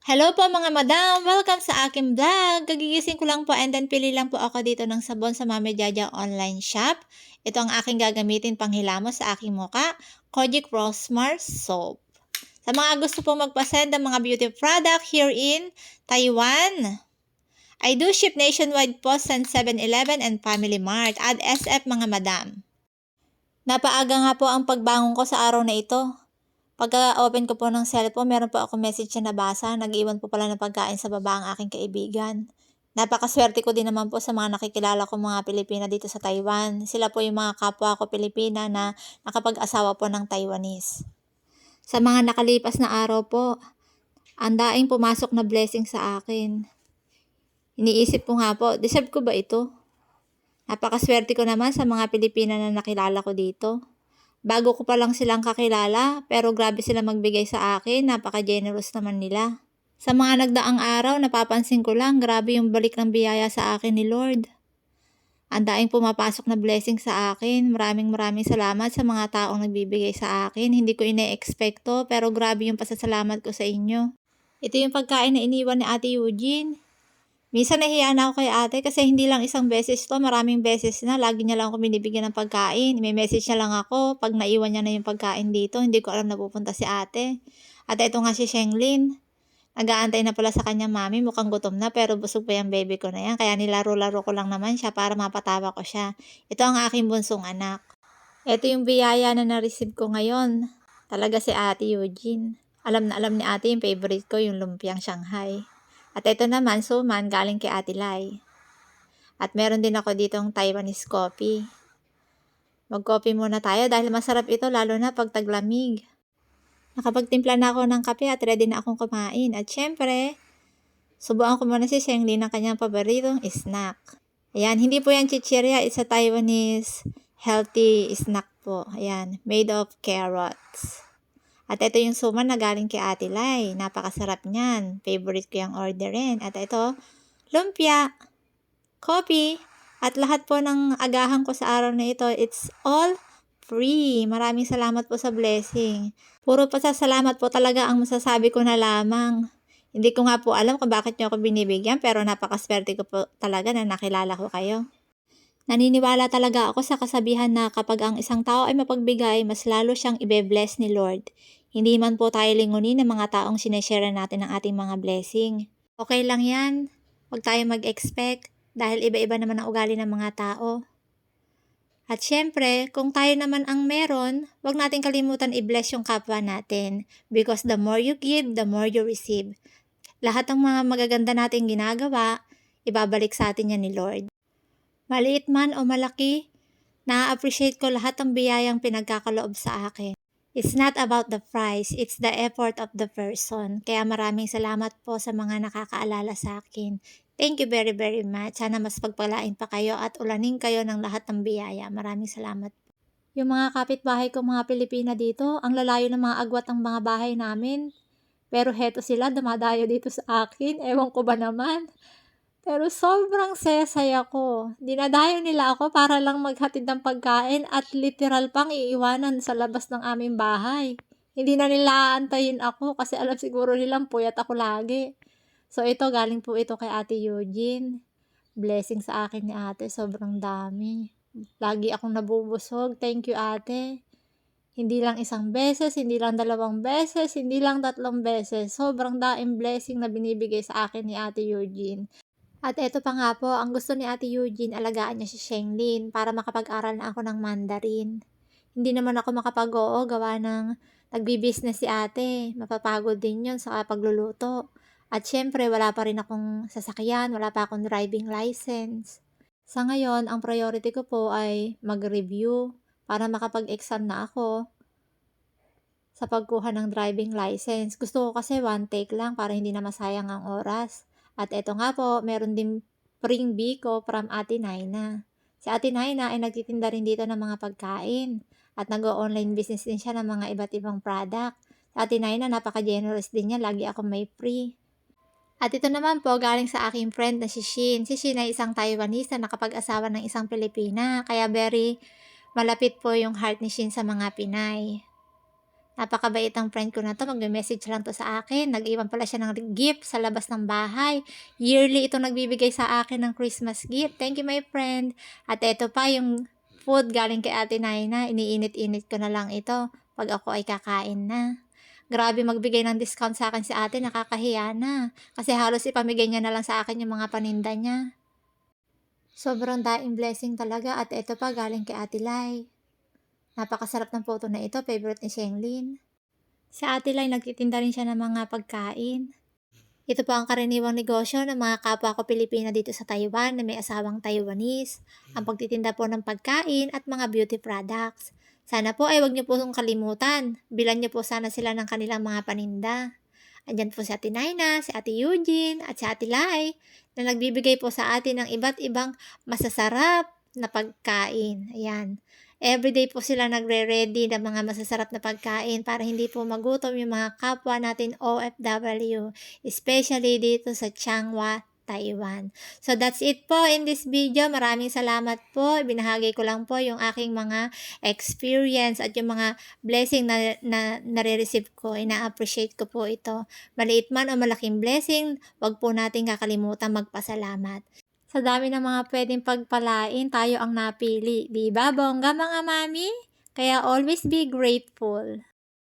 Hello po mga madam! Welcome sa aking vlog! Kagigising ko lang po and then pili lang po ako dito ng sabon sa Mami Jaja online shop. Ito ang aking gagamitin panghilamos sa aking muka, Kojic Rosmar Soap. Sa mga gusto po magpasend ng mga beauty product here in Taiwan, I do ship nationwide po sa 7-Eleven and Family Mart. Add SF mga madam. Napaaga nga po ang pagbangon ko sa araw na ito. Pagka-open ko po ng cellphone, meron po ako message na nabasa. Nag-iwan po pala ng pagkain sa baba ang aking kaibigan. Napakaswerte ko din naman po sa mga nakikilala ko mga Pilipina dito sa Taiwan. Sila po yung mga kapwa ko Pilipina na nakapag-asawa po ng Taiwanese. Sa mga nakalipas na araw po, ang daing pumasok na blessing sa akin. Iniisip ko nga po, deserve ko ba ito? Napakaswerte ko naman sa mga Pilipina na nakilala ko dito. Bago ko pa lang silang kakilala, pero grabe sila magbigay sa akin, napaka-generous naman nila. Sa mga nagdaang araw, napapansin ko lang, grabe yung balik ng biyaya sa akin ni Lord. Ang daing pumapasok na blessing sa akin. Maraming maraming salamat sa mga taong nagbibigay sa akin. Hindi ko ine-expecto, pero grabe yung pasasalamat ko sa inyo. Ito yung pagkain na iniwan ni Ate Eugene. Minsan nahiya na ako kay ate kasi hindi lang isang beses to, maraming beses na. Lagi niya lang ako binibigyan ng pagkain. May message niya lang ako pag naiwan niya na yung pagkain dito. Hindi ko alam na pupunta si ate. At ito nga si Shenglin. Nag-aantay na pala sa kanya mami. Mukhang gutom na pero busog pa yung baby ko na yan. Kaya nilaro-laro ko lang naman siya para mapatawa ko siya. Ito ang aking bunsong anak. Ito yung biyaya na na-receive ko ngayon. Talaga si ate Eugene. Alam na alam ni ate yung favorite ko, yung lumpiang Shanghai. At ito naman, suman, galing kay Ate Lai. At meron din ako ditong Taiwanese coffee. Mag-coffee muna tayo dahil masarap ito lalo na pag taglamig. Nakapagtimpla na ako ng kape at ready na akong kumain. At syempre, subukan ko muna si Shengli ng kanyang paboritong snack. Ayan, hindi po yan chichirya. It's a Taiwanese healthy snack po. Ayan, made of carrots. At ito yung suman na galing kay Ate Lai. Napakasarap niyan. Favorite ko yung orderin. At ito, lumpia, coffee, at lahat po ng agahan ko sa araw na ito, it's all free. Maraming salamat po sa blessing. Puro pasasalamat po talaga ang masasabi ko na lamang. Hindi ko nga po alam kung bakit niyo ako binibigyan pero napakaswerte ko po talaga na nakilala ko kayo. Naniniwala talaga ako sa kasabihan na kapag ang isang tao ay mapagbigay, mas lalo siyang ibe-bless ni Lord. Hindi man po tayo lingunin ng mga taong sineshare natin ng ating mga blessing. Okay lang yan. Huwag tayo mag-expect dahil iba-iba naman ang ugali ng mga tao. At syempre, kung tayo naman ang meron, huwag natin kalimutan i-bless yung kapwa natin because the more you give, the more you receive. Lahat ng mga magaganda natin ginagawa, ibabalik sa atin yan ni Lord. Maliit man o malaki, na-appreciate ko lahat ng biyayang pinagkakaloob sa akin. It's not about the price, it's the effort of the person. Kaya maraming salamat po sa mga nakakaalala sa akin. Thank you very very much. Sana mas pagpalain pa kayo at ulanin kayo ng lahat ng biyaya. Maraming salamat. Yung mga kapitbahay ko mga Pilipina dito, ang lalayo ng mga agwat ng mga bahay namin. Pero heto sila, dumadayo dito sa akin. Ewan ko ba naman. Pero sobrang saya-saya ko. Dinadayo nila ako para lang maghatid ng pagkain at literal pang iiwanan sa labas ng aming bahay. Hindi na nila aantayin ako kasi alam siguro nilang puyat ako lagi. So ito, galing po ito kay Ate Eugene. Blessing sa akin ni ate, sobrang dami. Lagi akong nabubusog. Thank you ate. Hindi lang isang beses, hindi lang dalawang beses, hindi lang tatlong beses. Sobrang daing blessing na binibigay sa akin ni Ate Eugene. At eto pa nga po, ang gusto ni Ate Eugene, alagaan niya si Shenglin para makapag-aral na ako ng Mandarin. Hindi naman ako makapag-oo, gawa ng nagbi-business si ate. Mapapagod din yun sa pagluluto. At syempre, wala pa rin akong sasakyan, wala pa akong driving license. Sa ngayon, ang priority ko po ay mag-review para makapag-exam na ako sa pagkuha ng driving license. Gusto ko kasi one take lang para hindi na masayang ang oras. At eto nga po, meron din pring biko from Ate Naina. Si Ate Naina ay nagtitinda rin dito ng mga pagkain at nag-online business din siya ng mga iba't ibang product. Si Ate Naina, napaka-generous din niya. Lagi ako may free. At ito naman po, galing sa aking friend na si Shin. Si Shin ay isang Taiwanese na nakapag-asawa ng isang Pilipina. Kaya very malapit po yung heart ni Shin sa mga Pinay. Napakabait ang friend ko na 'to, magme-message lang 'to sa akin. Nag-iwan pala siya ng gift sa labas ng bahay. Yearly itong nagbibigay sa akin ng Christmas gift. Thank you, my friend. At eto pa yung food galing kay Ate Naina. Iniinit-init ko na lang ito 'pag ako ay kakain na. Grabe magbigay ng discount sa akin si ate, nakakahiya na. Kasi halos ipamigay niya na lang sa akin yung mga paninda niya. Sobrang daing blessing talaga at eto pa galing kay Ate Lai. Napakasarap ng photo na ito, favorite ni Shenglin. Si Ate Lai nagtitinda rin siya ng mga pagkain. Ito po ang karaniwang negosyo ng mga kapwa ko Pilipina dito sa Taiwan na may asawang Taiwanese. Ang pagtitinda po ng pagkain at mga beauty products. Sana po ay wag niyo po kong kalimutan. Bilan niyo po sana sila ng kanilang mga paninda. Andyan po si Ate Naina, si Ate Eugene, at si Ate Lai na nagbibigay po sa atin ng iba't ibang masasarap na pagkain. Ayan. Everyday po sila nagre-ready ng mga masasarap na pagkain para hindi po magutom yung mga kapwa natin OFW, especially dito sa Changhua, Taiwan. So that's it po in this video. Maraming salamat po. Binahagi ko lang po yung aking mga experience at yung mga blessing na, na nare-receive ko. Ina-appreciate ko po ito. Maliit man o malaking blessing, wag po natin kakalimutan magpasalamat. Sa dami ng mga pwedeng pagpalain, tayo ang napili. Di ba, bongga mga mami? Kaya always be grateful.